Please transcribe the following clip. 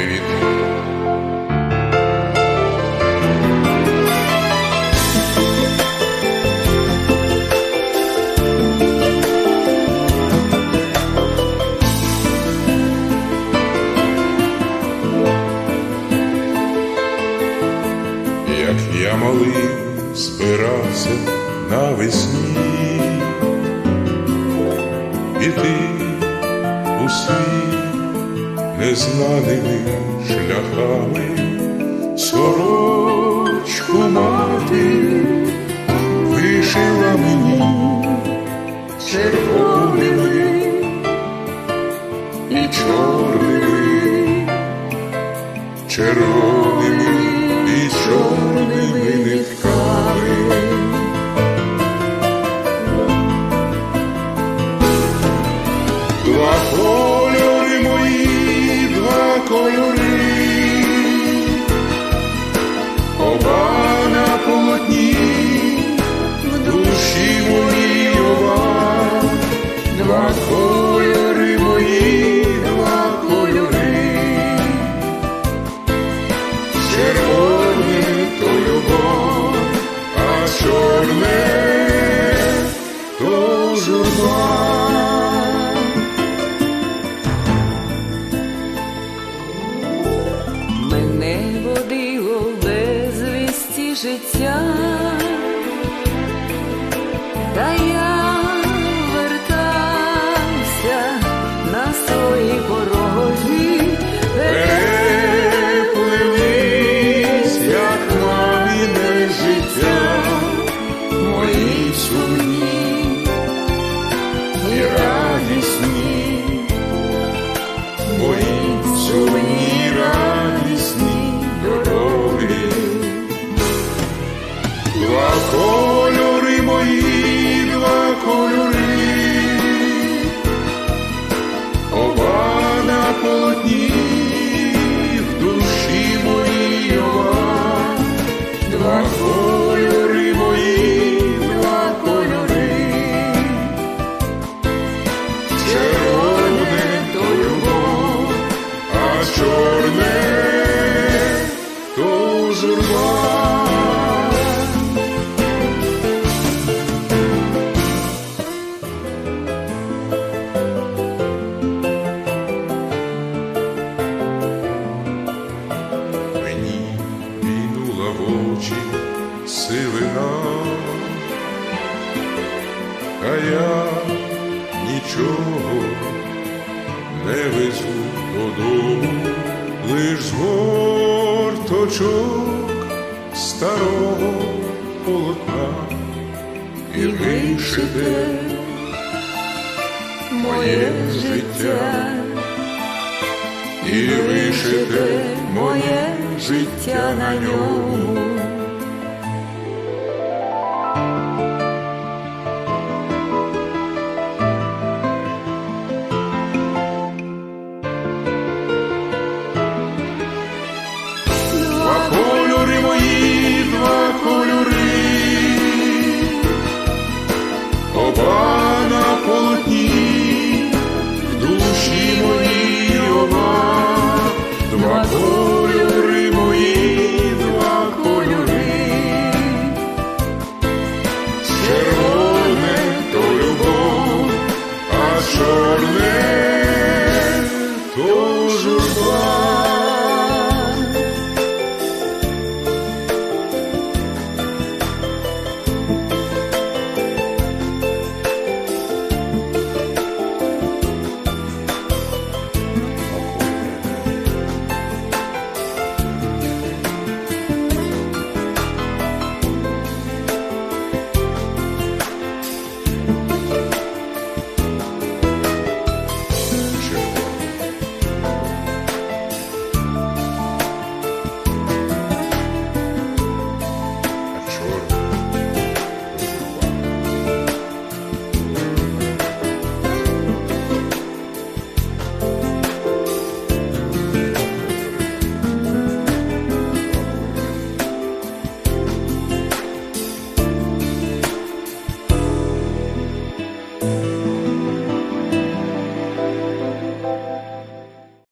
привіт. Як я малий збирався навесні, іти у світ незнаними шляхами, сорочку мати вишила мені червоними і чорними, червоними і чорними журба. Мене водило безвісті життя, та я вертався на свої порозі, Переплились, як маміне життя, мої сумні кольори мої, два кольори, червоне то любов, а чорне очі сивина, а я нічого не везу додому, лиш згорточок старого полотна і вишите моє життя. і вишите моє життя на ньому.